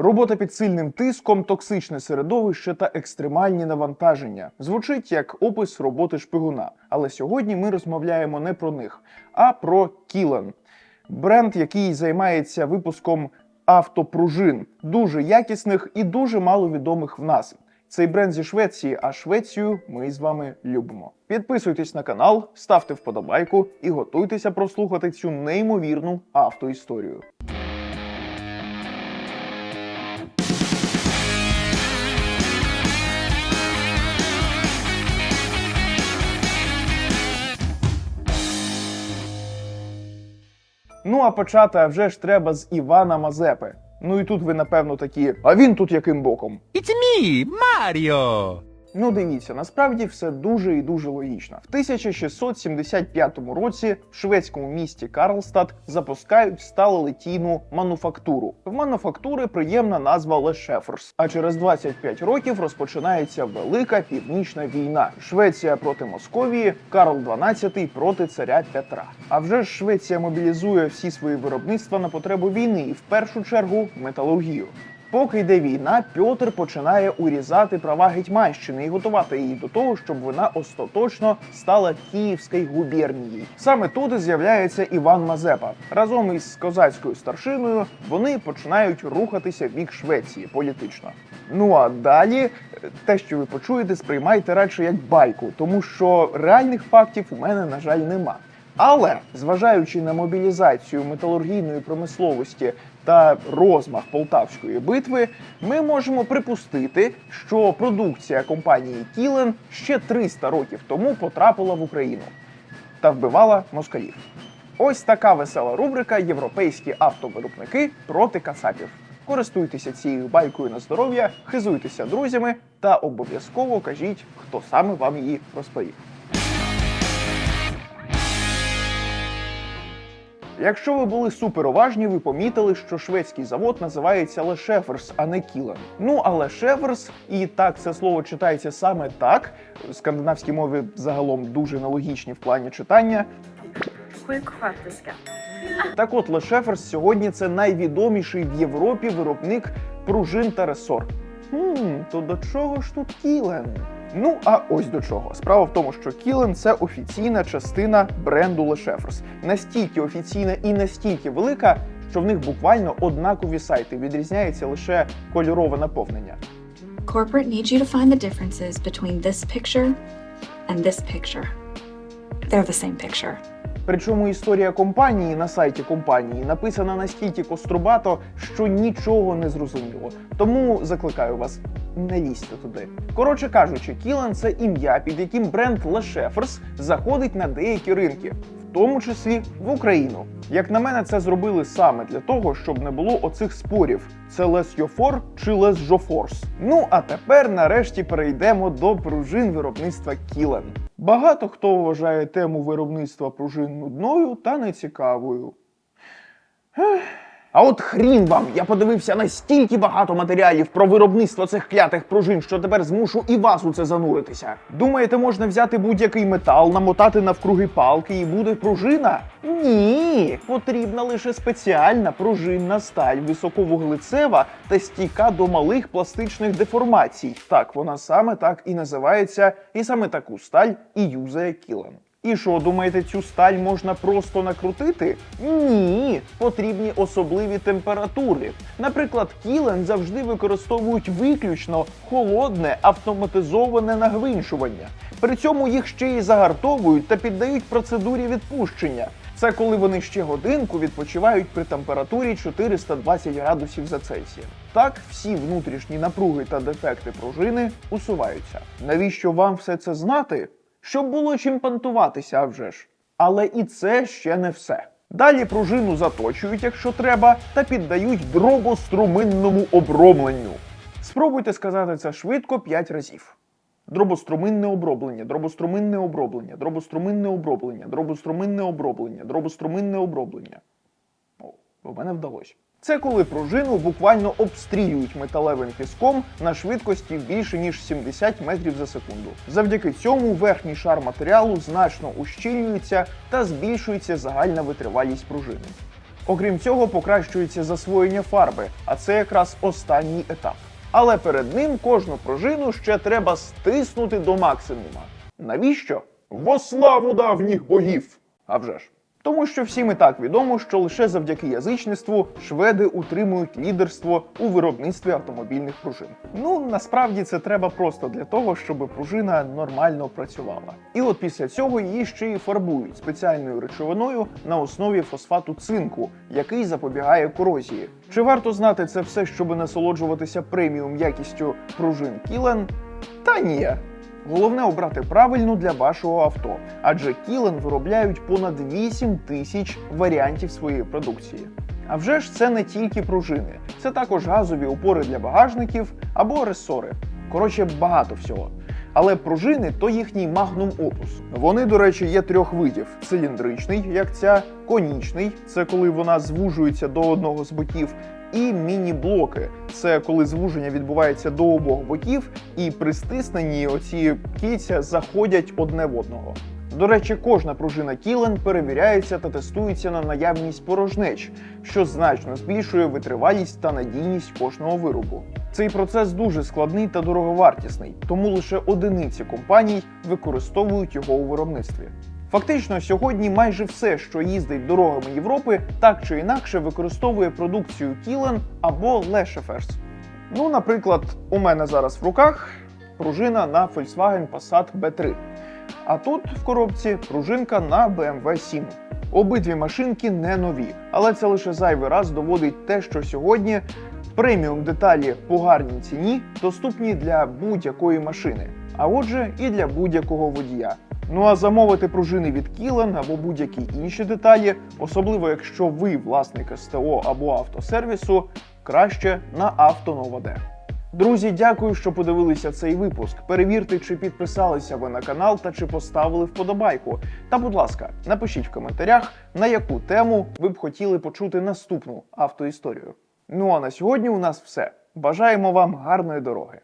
Робота під сильним тиском, токсичне середовище та екстремальні навантаження звучить як опис роботи шпигуна. Але сьогодні ми розмовляємо не про них, а про Кілен. Бренд, який займається випуском автопружин, дуже якісних і дуже маловідомих в нас. Цей бренд зі Швеції, а Швецію ми з вами любимо. Підписуйтесь на канал, ставте вподобайку і готуйтеся прослухати цю неймовірну автоісторію. Ну а почати а вже ж треба з Івана Мазепи. Ну і тут ви напевно такі, а він тут яким боком? It's me, Mario! Ну дивіться, насправді все дуже і дуже логічно. В 1675 році в шведському місті Карлстад запускають сталелитійну мануфактуру. В мануфактури приємна назва Лешеферс. А через 25 років розпочинається велика північна війна. Швеція проти Московії, Карл XII проти царя Петра. А вже ж Швеція мобілізує всі свої виробництва на потребу війни і в першу чергу металургію. Поки йде війна, Пьотр починає урізати права Гетьманщини і готувати її до того, щоб вона остаточно стала Київською губернією. Саме тут з'являється Іван Мазепа. Разом із козацькою старшиною вони починають рухатися в бік Швеції політично. Ну а далі е, те, що ви почуєте, сприймайте радше як байку, тому що реальних фактів у мене, на жаль, нема. Але зважаючи на мобілізацію металургійної промисловості та розмах полтавської битви, ми можемо припустити, що продукція компанії Кілен ще 300 років тому потрапила в Україну та вбивала москалів. Ось така весела рубрика Європейські автовиробники проти кацапів. Користуйтеся цією байкою на здоров'я, хизуйтеся друзями та обов'язково кажіть, хто саме вам її розповів. Якщо ви були суперуважні, ви помітили, що шведський завод називається Лешеферс, а не Кілен. Ну а Лешеферс, і так це слово читається саме так. Скандинавські мови загалом дуже аналогічні в плані читання. Так от Лешеферс сьогодні це найвідоміший в Європі виробник пружин та ресор. Хм, то до чого ж тут Кілен? Ну а ось до чого. Справа в тому, що Кілен це офіційна частина бренду Лешеферс. Настільки офіційна і настільки велика, що в них буквально однакові сайти. Відрізняється лише кольорове наповнення. Corporate needs you to find the differences between this picture and this picture. They're the same picture. Причому історія компанії на сайті компанії написана настільки кострубато, що нічого не зрозуміло. Тому закликаю вас. Не лізьте туди. Коротше кажучи, Кілан це ім'я, під яким бренд Лешеферс заходить на деякі ринки, в тому числі в Україну. Як на мене, це зробили саме для того, щоб не було оцих спорів: це Лес Йофор чи Лес Жофорс. Ну а тепер нарешті перейдемо до пружин виробництва Кілен. Багато хто вважає тему виробництва пружин нудною та нецікавою. А от хрін вам, я подивився настільки багато матеріалів про виробництво цих клятих пружин, що тепер змушу і вас у це зануритися. Думаєте, можна взяти будь-який метал, намотати навкруги палки і буде пружина? Ні, потрібна лише спеціальна пружинна сталь, високовуглецева та стійка до малих пластичних деформацій. Так, вона саме так і називається, і саме таку сталь і юзає Кілен. І що, думаєте, цю сталь можна просто накрутити? Ні, потрібні особливі температури. Наприклад, кілен завжди використовують виключно холодне автоматизоване нагвинчування. При цьому їх ще й загартовують та піддають процедурі відпущення. Це коли вони ще годинку відпочивають при температурі 420 градусів за Цельсієм. Так всі внутрішні напруги та дефекти пружини усуваються. Навіщо вам все це знати? Щоб було чим пантуватися, вже ж. Але і це ще не все. Далі пружину заточують, якщо треба, та піддають дробоструминному обробленню. Спробуйте сказати це швидко 5 разів. Дробоструминне оброблення, дробоструминне оброблення, дробоструминне оброблення, дробоструминне оброблення, дробоструминне оброблення. О, у мене вдалося. Це коли пружину буквально обстрілюють металевим піском на швидкості більше ніж 70 метрів за секунду. Завдяки цьому верхній шар матеріалу значно ущільнюється та збільшується загальна витривалість пружини. Окрім цього, покращується засвоєння фарби, а це якраз останній етап. Але перед ним кожну пружину ще треба стиснути до максимума. Навіщо? Во славу давніх богів! А вже ж. Тому що всім і так відомо, що лише завдяки язичництву шведи утримують лідерство у виробництві автомобільних пружин. Ну насправді це треба просто для того, щоб пружина нормально працювала. І от після цього її ще й фарбують спеціальною речовиною на основі фосфату цинку, який запобігає корозії. Чи варто знати це все, щоб насолоджуватися преміум якістю пружин Кілен? Та ні. Головне обрати правильну для вашого авто, адже Кілен виробляють понад 8 тисяч варіантів своєї продукції. А вже ж це не тільки пружини, це також газові опори для багажників або ресори. Коротше, багато всього. Але пружини то їхній магнум опус. Вони, до речі, є трьох видів: циліндричний, як ця, конічний це коли вона звужується до одного з боків, і міні-блоки це коли звуження відбувається до обох боків, і при стисненні оці кільця заходять одне в одного. До речі, кожна пружина Кілен перевіряється та тестується на наявність порожнеч, що значно збільшує витривалість та надійність кожного виробу. Цей процес дуже складний та дороговартісний, тому лише одиниці компаній використовують його у виробництві. Фактично, сьогодні майже все, що їздить дорогами Європи, так чи інакше використовує продукцію Кілен або Лешеферс. Ну, наприклад, у мене зараз в руках пружина на Volkswagen Passat B3. А тут в коробці пружинка на BMW 7. Обидві машинки не нові, але це лише зайвий раз доводить те, що сьогодні преміум деталі по гарній ціні доступні для будь-якої машини, а отже, і для будь-якого водія. Ну а замовити пружини від Кілен або будь-які інші деталі, особливо якщо ви власник СТО або автосервісу, краще на Автонова.Д. Друзі, дякую, що подивилися цей випуск. Перевірте, чи підписалися ви на канал та чи поставили вподобайку. Та, будь ласка, напишіть в коментарях, на яку тему ви б хотіли почути наступну автоісторію. Ну а на сьогодні у нас все. Бажаємо вам гарної дороги.